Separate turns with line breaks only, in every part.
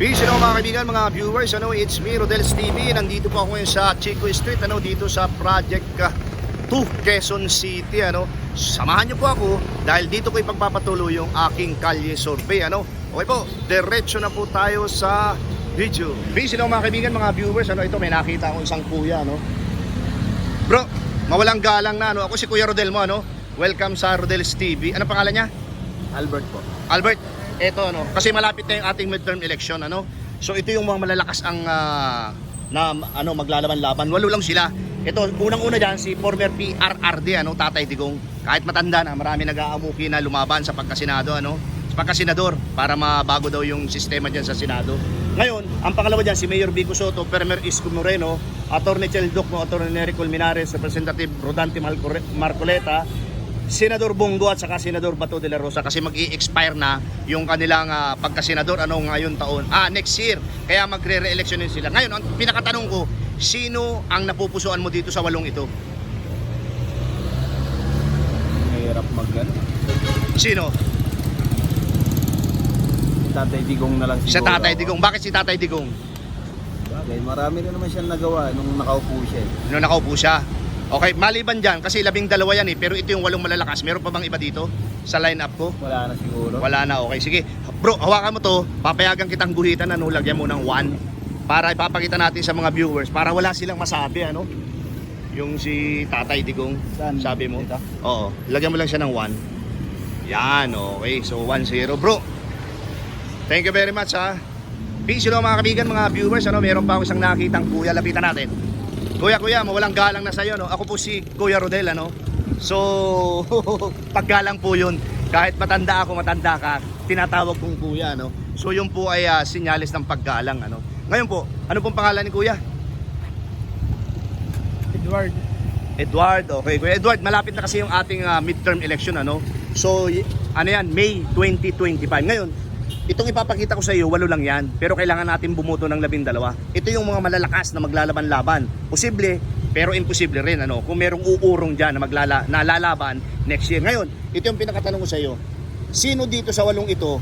Peace hello mga kaibigan, mga viewers. Ano, it's me, Rodel's TV. Nandito po ako ngayon sa Chico Street, ano, dito sa Project ah, 2, Quezon City. Ano. Samahan niyo po ako dahil dito ko ipagpapatuloy yung aking kalye survey. Ano. Okay po, diretso na po tayo sa video. Peace hello mga kaibigan, mga viewers. Ano, ito may nakita akong isang kuya. Ano. Bro, mawalang galang na. Ano. Ako si Kuya Rodel mo. Ano. Welcome sa Rodel's TV. Ano pangalan niya?
Albert po.
Albert, eto ano, kasi malapit na yung ating midterm election ano. So ito yung mga malalakas ang ah, na ano maglalaban-laban. Walo lang sila. Ito, unang-una diyan si former PRRD ano, Tatay Digong. Kahit matanda na, marami nag-aamuki na lumaban sa pagkasenado ano, sa pagkasenador para mabago daw yung sistema diyan sa Senado. Ngayon, ang pangalawa diyan si Mayor Vico Soto, Premier Isko Moreno, Attorney Chel Docno, Attorney Nery Colmenares, Representative Rodante Marcoleta, Senador Bongo at saka Senador Bato de la Rosa kasi mag-i-expire na yung kanilang ah, pagka-senador ano ngayon taon. Ah, next year. Kaya magre-re-election sila. Ngayon, ang pinakatanong ko, sino ang napupusuan mo dito sa walong ito?
Mahirap mag ano.
Sino?
Tatay Digong na lang siguro.
Sa Tatay. Digong. Bakit si Tatay Digong?
Bagay, marami na naman siyang nagawa nung nakaupo siya. eh.
Nung nakaupo siya. Okay, maliban dyan, kasi labing dalawa yan eh, pero ito yung walong malalakas. Meron pa bang iba dito sa line-up ko?
Wala na siguro.
Wala na, okay. Sige, bro, hawakan mo to. Papayagan kitang guhitan, ano, lagyan mo ng 1 para ipapakita natin sa mga viewers para wala silang masabi, ano. Yung si Tatay Digong,
Saan?
sabi mo.
Dito?
Oo, lagyan mo lang siya ng 1. Yan, okay. So, 1-0. Bro, thank you very much, ha. Peace, hello mga kaibigan, mga viewers. Ano, meron pa ako isang nakitang kuya. Lapitan natin. Kuya, kuya, mawalang galang na sa'yo, no? Ako po si Kuya Rodel, ano? So, paggalang po yun. Kahit matanda ako, matanda ka, tinatawag kong kuya, no? So, yun po ay ah, sinyalis ng paggalang, ano? Ngayon po, ano pong pangalan ni kuya?
Edward.
Edward, okay. Kuya Edward, malapit na kasi yung ating ah, midterm election, ano? So, ano yan, May 2025. Ngayon, itong ipapakita ko sa iyo, walo lang yan. Pero kailangan natin bumuto ng labing dalawa. Ito yung mga malalakas na maglalaban-laban. Posible, pero imposible rin, ano? Kung merong uurong dyan na, maglala, na lalaban next year. Ngayon, ito yung pinakatanong ko sa iyo. Sino dito sa walong ito,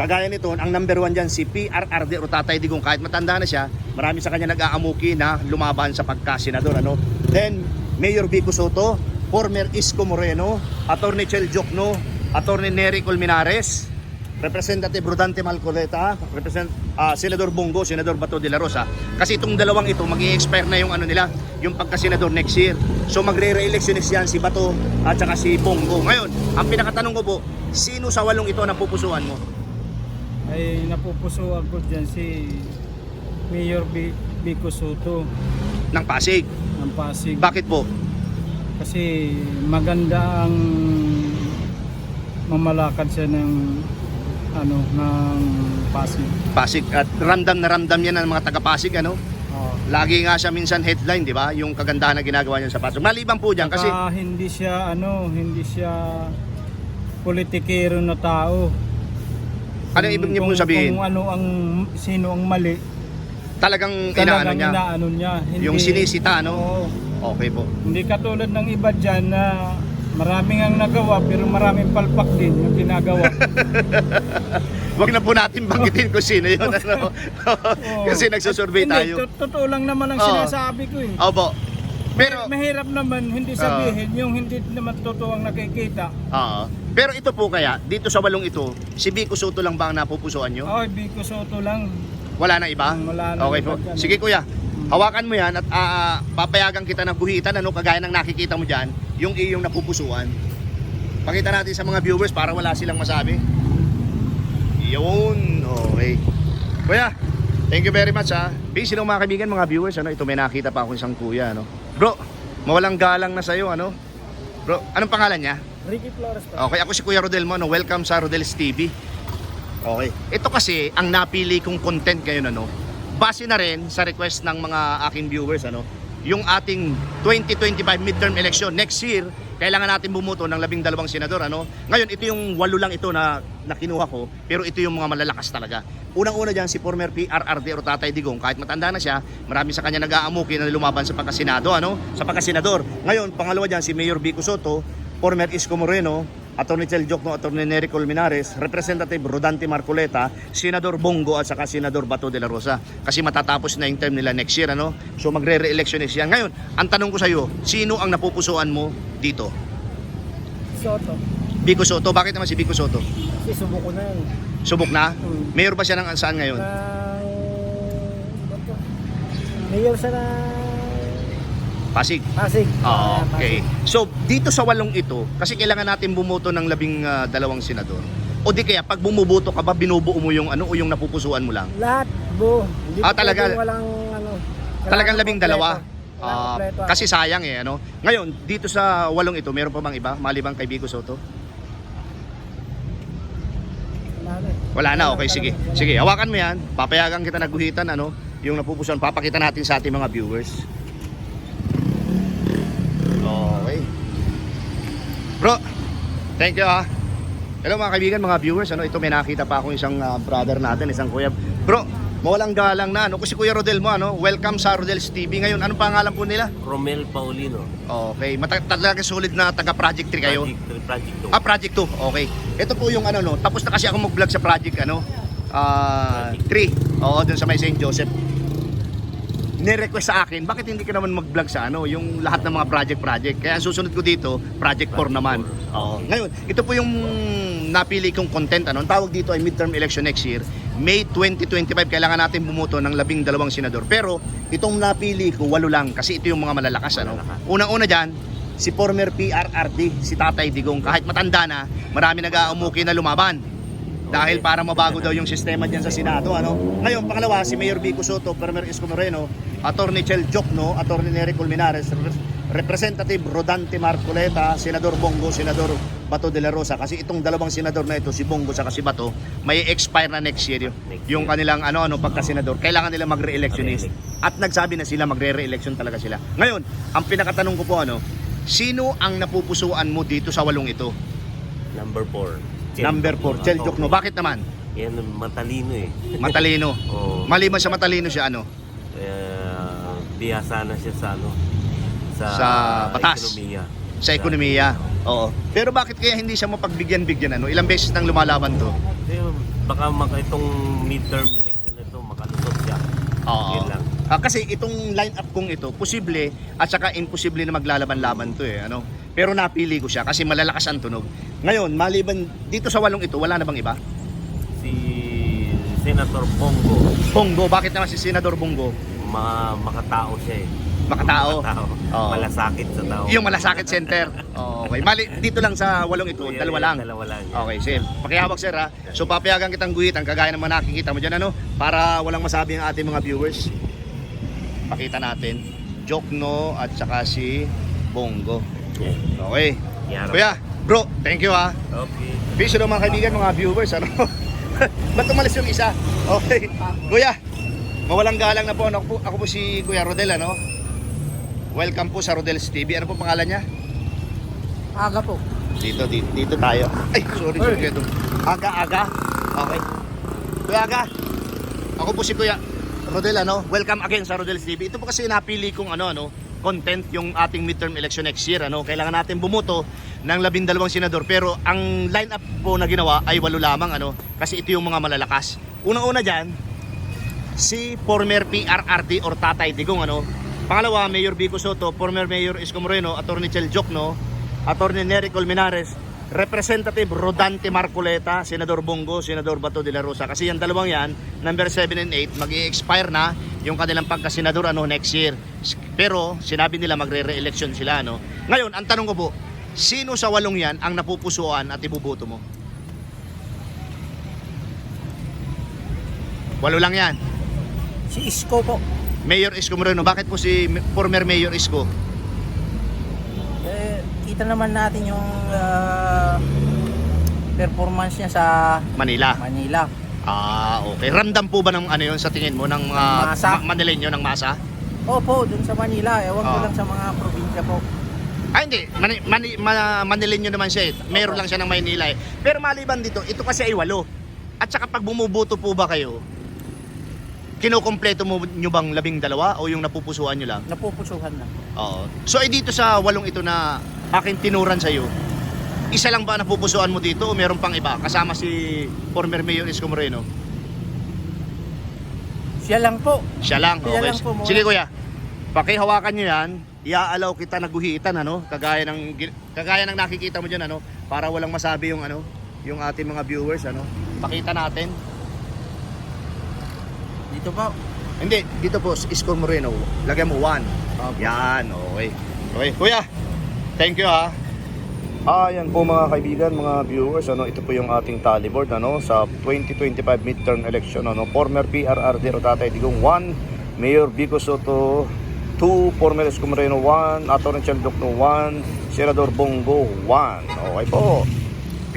kagaya nito, ang number one dyan, si PRRD o Tatay Digong, kahit matanda na siya, marami sa kanya nag-aamuki na lumaban sa pagkasenador. Ano? Then, Mayor Vico Soto, former Isko Moreno, Attorney Chel Jokno, Attorney Nery Colmenares, Representative Rodante Malcoleta, Represent, ah, Senador Bongo, Senador Bato de la Rosa. Kasi itong dalawang ito, mag expire na yung ano nila, yung pagka-senador next year. So magre-re-electionist yan si Bato at saka si Bongo. Ngayon, ang pinakatanong ko po, sino sa walong ito ang pupusuan mo?
ay napupusuan ko dyan si Mayor B- Vico Soto
ng Pasig.
ng Pasig
Bakit po?
kasi maganda ang mamalakad siya ng ano ng Pasig.
Pasig at ramdam na ramdam yan ng mga taga Pasig ano.
Oh.
Lagi nga siya minsan headline, di ba? Yung kagandahan na ginagawa niya sa Pasig. Maliban po diyan kasi
Saka hindi siya ano, hindi siya politikero na tao.
ano ibig niyo pong sabihin?
Kung ano ang sino ang mali,
Talagang inaano
talagang
niya.
inaano niya. Hindi,
Yung sinisita, ano?
Oo.
Okay po.
Hindi katulad ng iba dyan na maraming ang nagawa pero maraming palpak din yung ginagawa.
Wag na po natin banggitin kung sino yun. Ano? Kasi nagsusurvey
Hindi,
tayo.
to- totoo lang naman ang
Oo.
sinasabi ko eh.
Opo. Pero,
Mahirap naman hindi sabihin yung hindi naman totoo ang nakikita.
Oo. pero ito po kaya, dito sa walong ito, si Vico Soto lang ba ang napupusuan nyo?
Ay, Biko Soto lang.
Wala na iba?
Wala na
Okay
iba
po.
dyan.
Sige kuya, hawakan mo yan at ah, papayagan kita ng guhitan ano kagaya ng nakikita mo dyan, yung iyong napupusuan. Pakita natin sa mga viewers para wala silang masabi. Yun, okay. Kuya, thank you very much ha. Peace hello mga kaibigan, mga viewers. Ano, ito may nakita pa ako isang kuya. Ano. Bro, mawalang galang na sa'yo. Ano? Bro, anong pangalan niya?
Ricky Flores pa.
Okay, ako si Kuya Rodel mo. No? Welcome sa Rodel's TV. Okay. Ito kasi ang napili kong content ngayon ano. Base na rin sa request ng mga aking viewers ano, yung ating 2025 midterm election next year, kailangan natin bumuto ng labing dalawang senador ano. Ngayon ito yung walo lang ito na na kinuha ko, pero ito yung mga malalakas talaga. Unang-una diyan si former PRRD o Tatay Digong, kahit matanda na siya, marami sa kanya nag-aamuki na lumaban sa pagkasenado ano, sa pagkasenador. Ngayon, pangalawa diyan si Mayor Vico Soto, former Isko Moreno, Attorney Chel Jokno, Attorney Nery Colmenares, Representative Rodante Marcoleta, Senador Bongo at saka Senador Bato de la Rosa. Kasi matatapos na yung term nila next year, ano? So magre-re-election next year. Ngayon, ang tanong ko sa iyo, sino ang napupusuan mo dito?
Soto.
Bico Soto. Bakit naman si Bico Soto?
Kasi subo ko na yun.
Subok na?
Hmm.
Mayor ba siya ng saan ngayon?
Ng... Bato. Mayor siya na...
Pasig.
Pasig.
Ah,
Ah,
okay. So, dito sa walong ito, kasi kailangan natin bumoto ng labing ah, dalawang senador. O di kaya, pag bumuboto ka ba, binubuo mo yung ano o yung napupusuan mo lang?
Lahat, bu. Hindi
Ah,
ko
talaga?
pwedeng Walang ano.
Talagang labing
kompleto.
dalawa?
Kailangan
Ah,
kompleto ako.
kasi sayang eh, ano? Ngayon, dito sa walong ito, meron pa bang iba? Malibang kay Bico Soto?
Wala na.
Wala na, okay, sige. Sige, hawakan mo yan. Papayagan kita nagguhitan, ano? Yung napupusuan, papakita natin sa ating mga viewers. Okay. Bro, thank you ha. Hello mga kaibigan, mga viewers. Ano, ito may nakita pa akong isang ah, brother natin, isang kuya. Bro, mawalang galang na. Ano, kasi Kuya Rodel mo, ano, welcome sa Rodel's TV. Ngayon, anong pangalan po nila?
Romel Paulino.
Okay, mata- talaga solid na taga Project 3 kayo.
Project, project
Ah, Project 2. Okay. Ito po yung ano no, tapos na kasi ako mag-vlog sa Project ano, ah 3. Oo, dun sa may St. Joseph. Ni-request sa akin, bakit hindi ka naman mag-vlog sa ano, yung lahat ng mga project-project. Kaya susunod ko dito, Project 4 naman. Oo. Ngayon, ito po yung napili kong content ano. Ang tawag dito ay midterm election next year. May 2025 kailangan natin bumuto ng labing dalawang senador. Pero itong napili ko, walo lang kasi ito yung mga malalakas ano. Unang-una diyan, si former PRRD, si Tatay Digong. Kahit matanda na, marami nag-aumuki na lumaban. Dahil para mabago daw yung sistema diyan sa Senado, ano? Ngayon, pangalawa, si Mayor Vico Soto, Premier Isko Moreno, Attorney Chel Jokno, Attorney Nery Colmenares, Rep- Representative Rodante Marcoleta, Senador Bongo, Senador Bato de la Rosa. Kasi itong dalawang senador na ito, si Bongo at si Bato, may expire na next year Yung kanilang ano ano pagka-senador. Kailangan nila magre-electionist. At nagsabi na sila magre-re-election talaga sila. Ngayon, ang pinakatanong ko po ano, sino ang napupusuan mo dito sa walong ito?
Number 4.
Number 4, Chel Jokno. Bakit naman?
Yan, matalino eh.
Matalino.
Oo.
Maliban sa matalino siya ano?
Eh, bihasa na siya sa ano? Sa,
Sa batas.
ekonomiya.
Sa ekonomiya. Oo. Pero bakit kaya hindi siya mapagbigyan-bigyan ano? Ilang beses nang lumalaban to?
Eh, baka maka itong midterm election na ito, makalusot siya.
Oo.
Yun lang.
Ah, kasi itong line-up kong ito, posible at saka imposible na maglalaban-laban to eh, ano. Pero napili ko siya kasi malalakas ang tunog. Ngayon, maliban dito sa walong ito, wala na bang iba?
Si Senator Bongo,
Bongo, bakit naman si Senador Bongo?
ma makatao siya eh.
Makatao.
Makatao.
Oo.
Malasakit sa tao.
Yung Malasakit Center. Okay, mali dito lang sa walong ito,
Yan,
dalawa lang.
Dalawa lang. yan.
Okay, sir. Pakihawak sir ha. So papayagan kitang guhitan kagaya ng mga nakikita mo dyan ano para walang masabi ang ating mga viewers. Pakita natin. Jokno at saka si Bongo. Okay.
Yan.
Kuya, bro, thank you ha.
Okay.
Peace daw mga kaibigan, mga viewers. Ano? Ba't umalis yung isa? Okay. Kuya, mawalang galang na po. Ako po, ako po si Kuya Rodel, ano? Welcome po sa Rodel's TV. Ano po pangalan niya?
Aga po.
Dito, dito, dito tayo. Ay, sorry, sorry. Kuya Dong. Aga, aga. Okay. Kuya Aga. Ako po si Kuya Rodel, ano? Welcome again sa Rodel's TV. Ito po kasi napili kong ano, ano, content yung ating midterm election next year, ano? Kailangan natin bumuto ng labindalawang senador. Pero ang lineup po na ginawa ay walo lamang, ano? Kasi ito yung mga malalakas. Unang-una dyan, si former PRRD or Tatay Digong, ano? Pangalawa, Mayor Vico Soto, former Mayor Isko Moreno, Attorney Chel Jokno, Attorney Nery Colmenares, Representative Rodante Marcoleta, Senador Bongo, Senador Bato de la Rosa. Kasi yung dalawang yan, number 7 and 8, mag expire na yung kanilang pagkasenador ano, next year. Pero sinabi nila magre-re-election sila. Ano. Ngayon, ang tanong ko po, sino sa walong yan ang napupusuan at ibuboto mo? Walo lang yan.
Si Isko po.
Mayor Isko Moreno, bakit po si former Mayor Isko?
Eh, kita naman natin yung ah, performance niya sa
Manila.
Manila.
Ah, okay. Ramdam po ba ng ano yun sa tingin mo ng mga
Masa.
Ma- Manileño ng masa?
Opo, dun sa Manila. Ewan ko
Ah.
lang sa mga probinsya po.
Ah, hindi. Mani, mani, ma, Manileño naman siya eh. Meron lang siya ng Maynila eh. Pero maliban dito, ito kasi ay walo. At saka pag bumuboto po ba kayo, kinukompleto mo nyo bang labing dalawa o yung napupusuan nyo lang?
Napupusuhan na.
Oo. So eh dito sa walong ito na aking tinuran sa iyo, isa lang ba napupusuan mo dito o meron pang iba? Kasama si former Mayor Isko Moreno.
Siya lang po.
Siya lang.
Siya
Okay.
lang po.
Sige kuya. Pakihawakan nyo yan. Iaalaw kita na guhitan ano, kagaya ng kagaya ng nakikita mo diyan ano, para walang masabi yung ano, yung ating mga viewers ano. Pakita natin.
Dito po.
Hindi, dito po, Isko Moreno. Lagyan mo 1. Yan, okay. Okay, kuya. Thank you ha. Ah, yan po mga kaibigan, mga viewers, ano, ito po yung ating tally board ano sa 2025 midterm election ano, former PRRD Rotatay Digong 1, Mayor Vico Soto 2, former Isko Moreno 1, Atty. Chandokno 1, Senador Bongo 1. Okay po.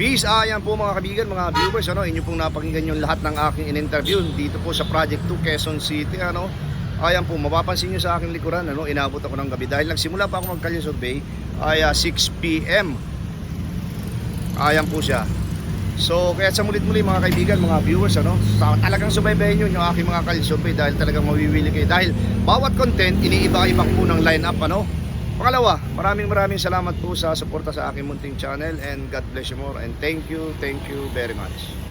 Peace, ayan po mga kaibigan, mga viewers, ano, inyo pong napakinggan yung lahat ng aking in-interview dito po sa Project 2 Quezon City, ano. Ayan po, mapapansin nyo sa aking likuran, ano, inabot ako ng gabi dahil nagsimula pa ako magkalye survey ay ah, 6 p.m. Ayan po siya. So, kaya sa mulit-muli mga kaibigan, mga viewers, ano, talagang subaybayan nyo yung aking mga survey dahil talagang mawiwili kayo. Dahil bawat content, iniiba-iba po ng line-up, ano. Pangalawa, maraming maraming salamat po sa suporta sa aking munting channel and God bless you more and thank you, thank you very much.